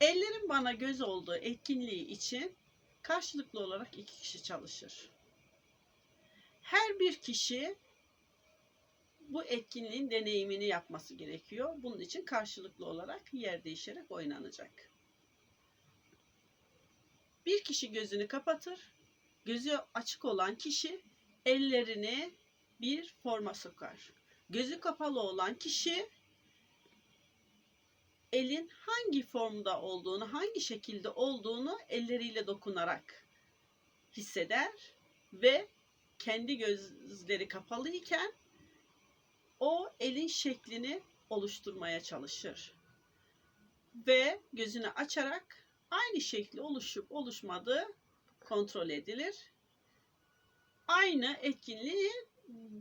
Ellerin bana göz olduğu etkinliği için karşılıklı olarak iki kişi çalışır. Her bir kişi bu etkinliğin deneyimini yapması gerekiyor. Bunun için karşılıklı olarak yer değişerek oynanacak. Bir kişi gözünü kapatır. Gözü açık olan kişi ellerini bir forma sokar. Gözü kapalı olan kişi elin hangi formda olduğunu, hangi şekilde olduğunu elleriyle dokunarak hisseder ve kendi gözleri kapalı iken o elin şeklini oluşturmaya çalışır. Ve gözünü açarak aynı şekli oluşup oluşmadığı kontrol edilir. Aynı etkinliği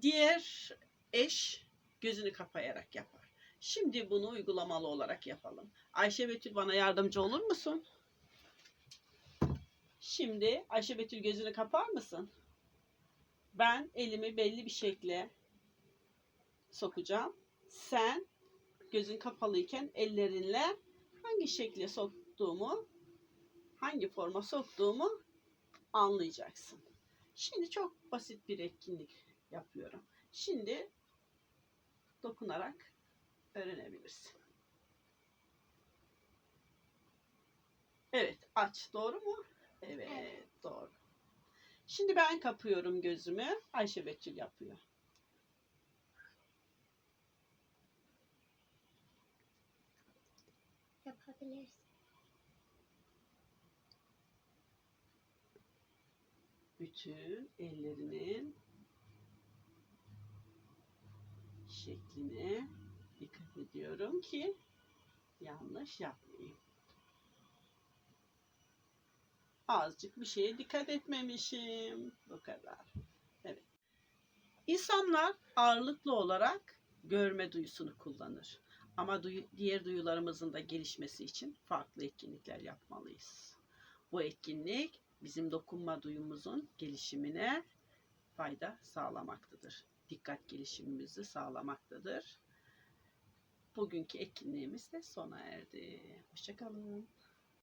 diğer eş gözünü kapayarak yapar. Şimdi bunu uygulamalı olarak yapalım. Ayşe Betül bana yardımcı olur musun? Şimdi Ayşe Betül gözünü kapar mısın? Ben elimi belli bir şekle sokacağım. Sen gözün kapalıyken ellerinle hangi şekle soktuğumu, hangi forma soktuğumu anlayacaksın. Şimdi çok basit bir etkinlik yapıyorum. Şimdi dokunarak öğrenebilirsin. Evet, aç. Doğru mu? Evet, Evet. doğru. Şimdi ben kapıyorum gözümü. Ayşe Betül yapıyor. Yapabilirsin. bütün ellerinin şekline dikkat ediyorum ki yanlış yapmayayım. Azıcık bir şeye dikkat etmemişim. Bu kadar. Evet. İnsanlar ağırlıklı olarak görme duyusunu kullanır. Ama duyu- diğer duyularımızın da gelişmesi için farklı etkinlikler yapmalıyız. Bu etkinlik bizim dokunma duyumuzun gelişimine fayda sağlamaktadır. Dikkat gelişimimizi sağlamaktadır. Bugünkü etkinliğimiz de sona erdi. Hoşçakalın.